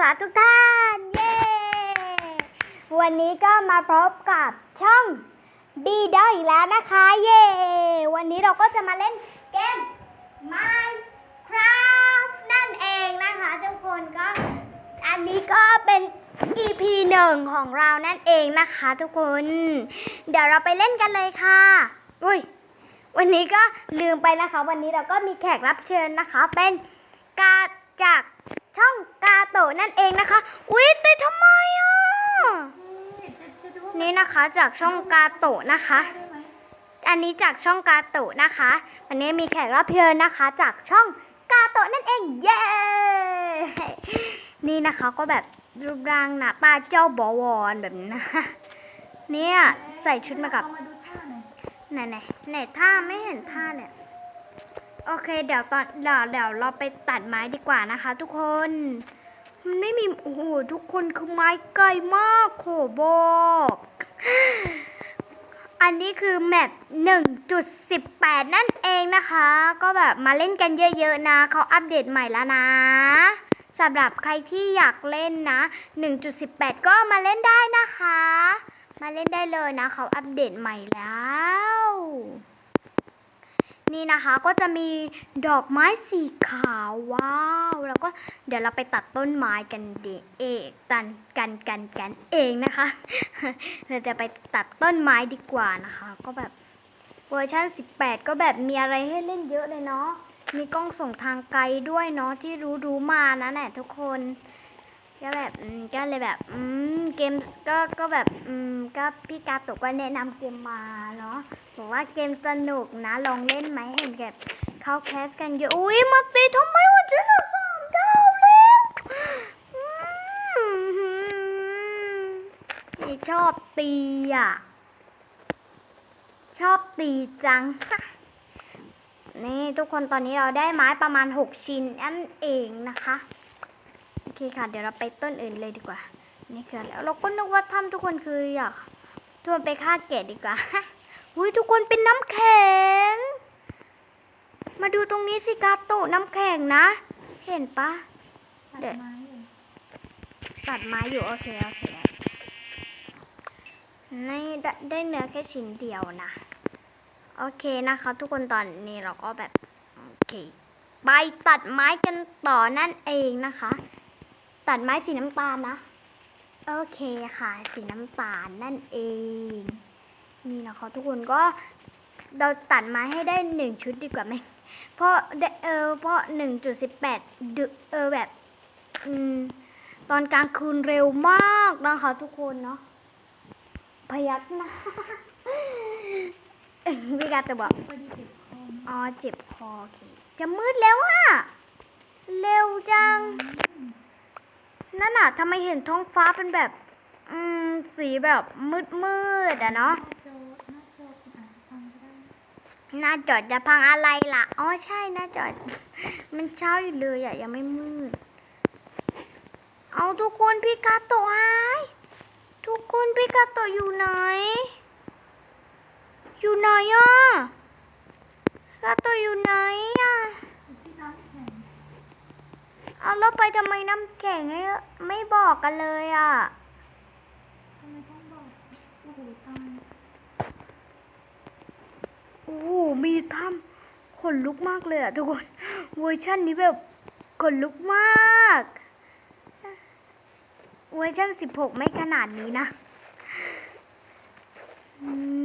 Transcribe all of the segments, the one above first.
สาทุกท่าน เย้ วันนี้ก็มาพบกับช่องบีดออีกแล้วนะคะ เย้ วันนี้เราก็จะมาเล่นเกม Minecraft นั่นเองนะคะทุกคนก็ อันนี้ก็เป็น EP หนึ่งของเรานั่นเองนะคะทุกคน เดี๋ยวเราไปเล่นกันเลยค่ะ อุ้ย วันนี้ก็ลืมไปนะคะ วันนี้เราก็มีแขกรับเชิญนะคะ เป็นกาจากช่อง นั่นเองนะคะ อุ๊ยติดทำไมอะ นี่นะคะจากช่องกาโตะนะคะ อันนี้จากช่องกาโตะนะคะ วันนี้มีแขกรับเชิญนะคะ จากช่องกาโตะนั่นเอง เย้ นี่นะคะก็แบบรูปร่างหน้าตาเจ้าบวรแบบนี้นะเนี่ยใส่ชุดมากับไหนไหนไหนท่าไม่เห็นท่าเลยโอเค เดี๋ยวตอนเดี๋ยวเดี๋ยวเราไปตัดไม้ดีกว่านะคะทุกคน มันไม่มี โอ้โห ทุกคนคือไม้ไกลมากโขบอก อันนี้คือแมป1.18 นั่นเองนะคะ ก็แบบมาเล่นกันเยอะๆนะ เขาอัปเดตใหม่แล้วนะสำหรับใครที่อยากเล่นนะ 1.18 ก็มาเล่นได้นะคะ มาเล่นได้เลยนะ เขาอัปเดตใหม่แล้ว นี่นะคะก็จะมีดอกไม้สีขาวว้าว แล้วก็เดี๋ยวเราไปตัดต้นไม้กันเดเองกันกันกันกันเองนะคะเราจะไปตัดต้นไม้ดีกว่านะคะ ก็แบบเวอร์ชัน18 ก็แบบมีอะไรให้เล่นเยอะเลยเนาะมีกล้องส่งทางไกลด้วยเนาะที่รู้รู้มานะเนี่ยทุกคน ก็แบบก็เลยแบบอืมเกมก็ก็แบบอืมก็พี่กาตะก็แนะนำเกมมาเนาะบอกว่าเกมสนุกนะลองเล่นไหมเห็นแบบเขาแคสกันเยอะอุ้ยมาตีทำไมวะเจ๊ละสามดาวแล้วอืมนี่ชอบตีอะชอบตีจังนี่ทุกคนตอนนี้เราได้ไม้ประมาณ 6 ชิ้นนั่นเองนะคะ อเคค่ะ เดี๋ยวเราไปต้นอื่นเลยดีกว่า นี่คือแล้วเราก็นึกว่าถ้ำทุกคนคืออยากทุกคนไปฆ่าแกะดีกว่าอุ้ยทุกคนเป็นน้ำแข็ง มาดูตรงนี้สิกาโตะน้ำแข็งนะ เห็นปะตัดเดี๋ยวไม้อยู่ตัดไม้อยู่โอเคโอเคนี่ได้ได้เนื้อแค่ชิ้นเดียวนะ โอเคนะคะทุกคนตอนนี้เราก็แบบ โอเค ไปตัดไม้กันต่อนั่นเองนะคะ ตัดไม้สีน้ำตาลนะ โอเคค่ะ สีน้ำตาลนั่นเอง นี่นะคะทุกคนก็เราตัดไม้ให้ได้หนึ่งชุดดีกว่าไหม เพราะเออเพราะหนึ่งจุดสิบแปดดึกเออแบบ อืม ตอนกลางคืนเร็วมากนะคะทุกคนเนาะ พยักหนะพี่กาจะบอกพอดีเจ็บออ๋อเจ็บคอโอเค จะมืดแล้วอะเร็วจัง นั่นน่ะทำไมเห็นท้องฟ้าเป็นแบบ อืม สีแบบมืดมืดๆอะเนาะหน้าจอดจะพังอะไรล่ะ อ๋อใช่หน้าจอด มันเช้าอยู่เลยอะยังไม่มืด เอาทุกคนพี่กาโตะหายทุกคนพี่กาโตะอยู่ไหน อยู่ไหนอะกาโตะอยู่ไหนอะอยู่ที่น้ำแข็ง เอาแล้วไปทำไมน้ำแข็งไม่ไม่บอกกันเลยอะทำไมต้องบอกโอ้โหตายโอ้โหมีถ้ำขนลุกมากเลยอะทุกคนเวอร์ชันนี้แบบขนลุกมากเวอร์ชัน16ไม่ขนาดนี้นะ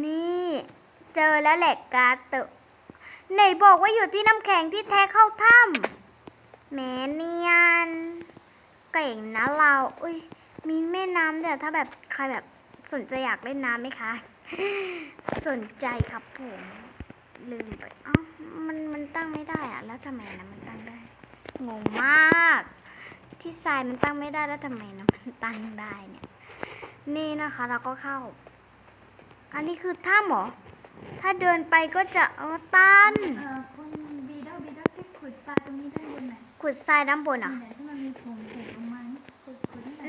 นี่เจอแล้วแหละกาเตอไหนบอกว่าอยู่ที่น้ำแข็งที่แท้เข้าถ้ำ แมเนียน เก่งนะเรา อุ้ย มีแม่น้ำแต่ถ้าแบบใครแบบสนใจอยากเล่นน้ำไหมคะ สนใจครับผมลืมไปอ้ามันมันตั้งไม่ได้อะแล้วทำไมนะมันตั้งได้ งงมาก ที่ทรายมันตั้งไม่ได้แล้วทำไมนะมันตั้งได้เนี่ย นี่นะคะ เราก็เข้า อันนี้คือถ้ำเหรอ ถ้าเดินไปก็จะเออตันเออคุณบีดอบีดอร์ที่ขุดทรายตรงนี้ได้บนไหน ขุดทรายด้านบนเหรอะ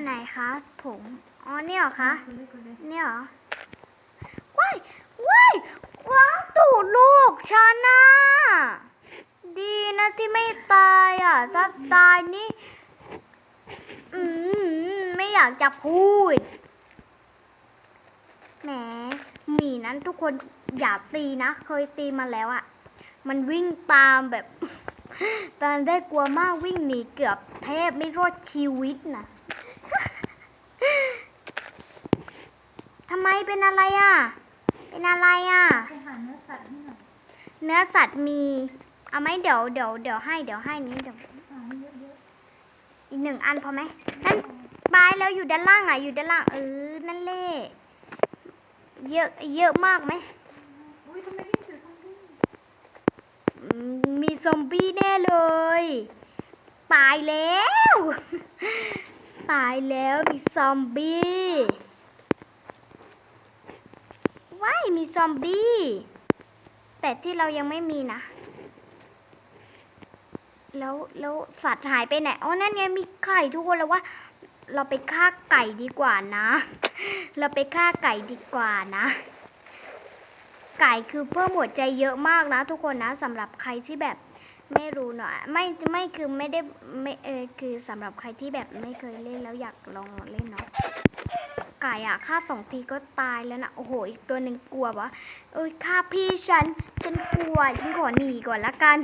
ไหนคะผงอ๋อเนี่ยเหรอคะเนี่ยเหรอว้ายว้ายว้าวตูดลูกฉันนะดีนะที่ไม่ตายอะ ถ้าตายนี่อืมไม่อยากจะพูดแหมหมีนั้นทุกคนอย่าตีนะ เคยตีมาแล้วอะ มันวิ่งตามแบบ ตอนได้กลัวมากวิ่งหนีเกือบแทบไม่รอดชีวิตนะทำไมเป็นอะไรอะเป็นอะไรอะไปหาเนื้อสัตว์ให้หน่อยเนื้อสัตว์มี เอาไหมเดี๋ยวเดี๋ยวเดี๋ยวให้เดี๋ยวให้นี้เดี๋ยวหาให้เยอะอีกหนึ่งอันพอไหมนั่นบายแล้วอยู่ด้านล่างอะ อยู่ด้านล่างเออนั่นเล่เยอะเยอะมากไหม ๆอุ้ยทำไมนี่เสือซอมบี้ อืมมี ซอมบี้แน่เลย ตายแล้ว ตายแล้วมีซอมบี้ว้ายมีซอมบี้ แต่ที่เรายังไม่มีนะ แล้วแล้วสัตว์หายไปไหนอ๋อนั่นไงมีไข่ทุกคนแล้วว่า เราไปฆ่าไก่ดีกว่านะ เราไปฆ่าไก่ดีกว่านะไก่คือเพิ่มหัวใจเยอะมากนะทุกคนนะสำหรับใครที่แบบ ไม่รู้เนาะไม่ไม่คือไม่ได้ไม่เออคือสำหรับใครที่แบบไม่เคยเล่นแล้วอยากลองเล่นเนาะไก่อะฆ่าสองทีก็ตายแล้วนะโอ้โห อีกตัวหนึ่งกลัววะเอ้ยฆ่าพี่ฉันฉันกลัวฉันขอหนีก่อนละกัน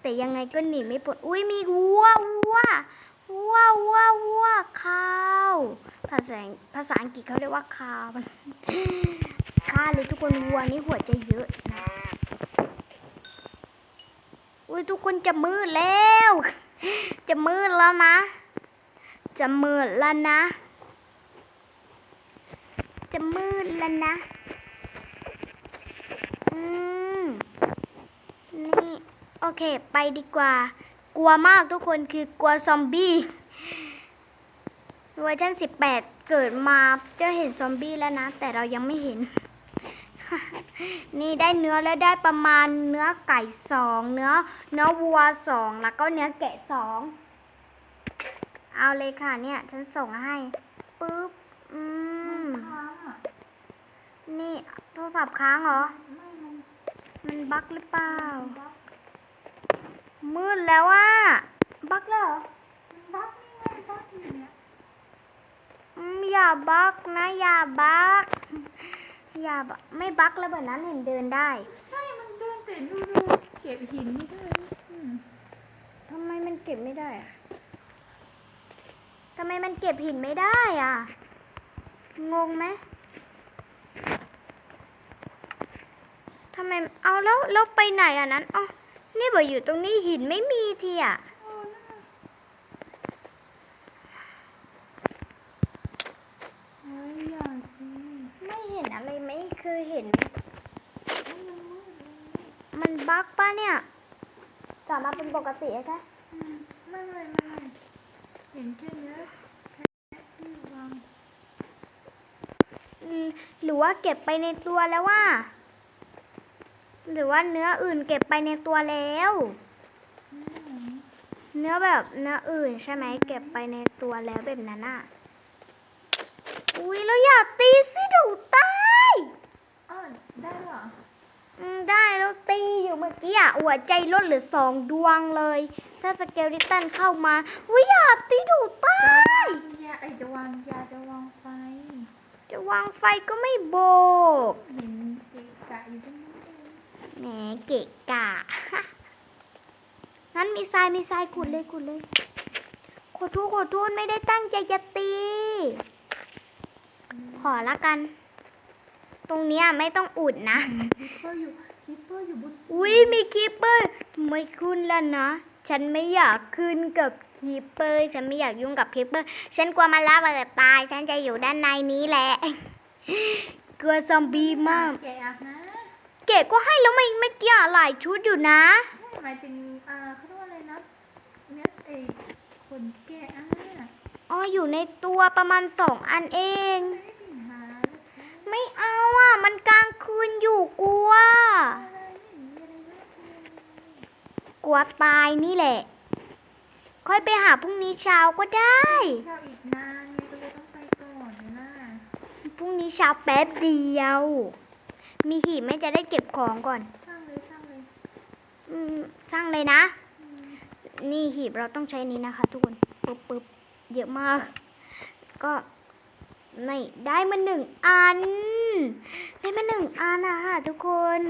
แต่ยังไงก็หนีไม่พ้นอุ้ยมีวัววัววัววัววัวข้าวภาษาภาษาอังกฤษเขาเรียกว่าข้าวฆ่าเลยทุกคนวัวนี่หัวใจเยอะนะ อุ้ยทุกคนจะมืดแล้ว จะมืดแล้วนะ จะมืดแล้วนะ จะมืดแล้วนะ อืม นี่ โอเค ไปดีกว่า กลัวมากทุกคนคือกลัวซอมบี้เวอร์ชัน18 เกิดมาจะเห็นซอมบี้แล้วนะ แต่เรายังไม่เห็น นี่ได้เนื้อแล้วได้ประมาณเนื้อไก่สองเนื้อเนื้อวัวสองแล้วก็เนื้อแกะสองเอาเลยค่ะเนี่ย ฉันส่งให้ปุ๊บอืมค้างอะนี่โทรศัพท์ค้างเหรอไม่มันมันบั๊กหรือเปล่าบั๊กมืดแล้วอะบั๊กแล้วเหรอมันบั๊กนี่ไงบั๊กอยู่เนี่ยอืมอย่าบั๊กนะ อย่าบั๊ก อย่าบั๊กไม่บั๊กแล้วแบบนั้นเห็นเดินได้ ใช่ มันเดินแต่ดูดูเก็บหินไม่ได้อืมทำไมมันเก็บไม่ได้อะทำไมมันเก็บหินไม่ได้อะ งงไหมทำไม เอาแล้วแล้วไปไหนอะนั้นอ๋อนี่บอกอยู่ตรงนี้หินไม่มีทีอะ โอ้นั่นน่ะเฮ้ยอย่าสิ ไม่เห็นอะไรไม่เคยเห็น เฮ้ยมันมืดเลย มัน บั๊กปะเนี่ย กลับมาเป็นปกติใช่อืมไม่ไม่ไม่ไม่เห็นแค่เนื้อแค่ที่วางอืมหรือว่าเก็บไปในตัวแล้วว่า หรือว่าเนื้ออื่นเก็บไปในตัวแล้วอืมเนื้อแบบเนื้ออื่นใช่ไหมเก็บไปในตัวแล้วแบบนั้นอะ อุ้ยเราอยากตีสิดูตายอ้าวได้เหรออืม ได้แล้วตีอยู่เมื่อกี้อะหัวใจลดเหลือสองดวงเลย ถ้าสเกลิตันเข้ามาอุ้ยอยากตีดูตายยาไอจะวางยาจะวางไฟ จะวางไฟก็ไม่โบกเห็นเกะกะอยู่ตรงนี้นเองแหมเกะกะนั้นมีทรายมีทรายขุดเลยขุดเลยขอโทษขอโทษไม่ได้ตั้งใจจะตี ขอละกัน ตรงเนี้ยไม่ต้องอุดนะคิป เปอร์อยู่คิปเปอร์อยู่บนอุ้ยมีคีปเปอร์ ไม่ขึ้นแล้วนะ ฉันไม่อยากขึ้นกับคีปเปอร์ ฉันไม่อยากยุ่งกับคีปเปอร์ ฉันกลัวมันระเบิดตาย ฉันจะอยู่ด้านในนี้แหละ กลัวซอมบี้มาก แกะอะนะเก๋ก็ให้แล้วไม่ไม่เกี่ยหลายชุดอยู่นะ หมายถึงอ่าเขาเรียกว่าอะไรนะเนื้อไอขนแกะอะอ๋ออยู่ในตัวประมาณสองอันเอง ไม่ได้ปิ่นหาเลยไม่เอาอะ มันกลางคื นอยู่กลัวอะไรไม่มีอะไรเลยกลัวตายนี่แหละ ค่อยไปหาพรุ่งนี้เช้าก็ได้เช้าอีกนานไงก็เลยต้องไปก่อนเดี๋ยวนะพรุ่งนี้เช้าแป๊บเดียว มีหีบไหม่จะได้เก็บของก่อนสร้างเลยสร้างเลยอืมสร้างเลยนะ อืมนี่หีบเราต้องใช้นี้นะคะ ทุกคนปึ๊บปึ๊บเยอะมาก ก็ นี่ได้มาหนึ่งอัน ได้มาหนึ่งอันนะคะทุกคน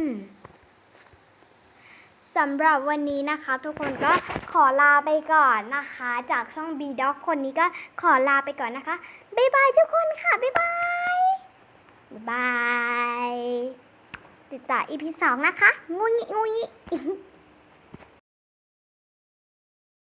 สำหรับวันนี้นะคะ ทุกคนก็ขอลาไปก่อนนะคะ จากช่อง B Dog คนนี้ก็ขอลาไปก่อนนะคะ บ๊ายบายทุกคนค่ะ บ๊ายบาย บ๊ายบาย ติดต่อ EP สองนะคะ งูงี้งูงี้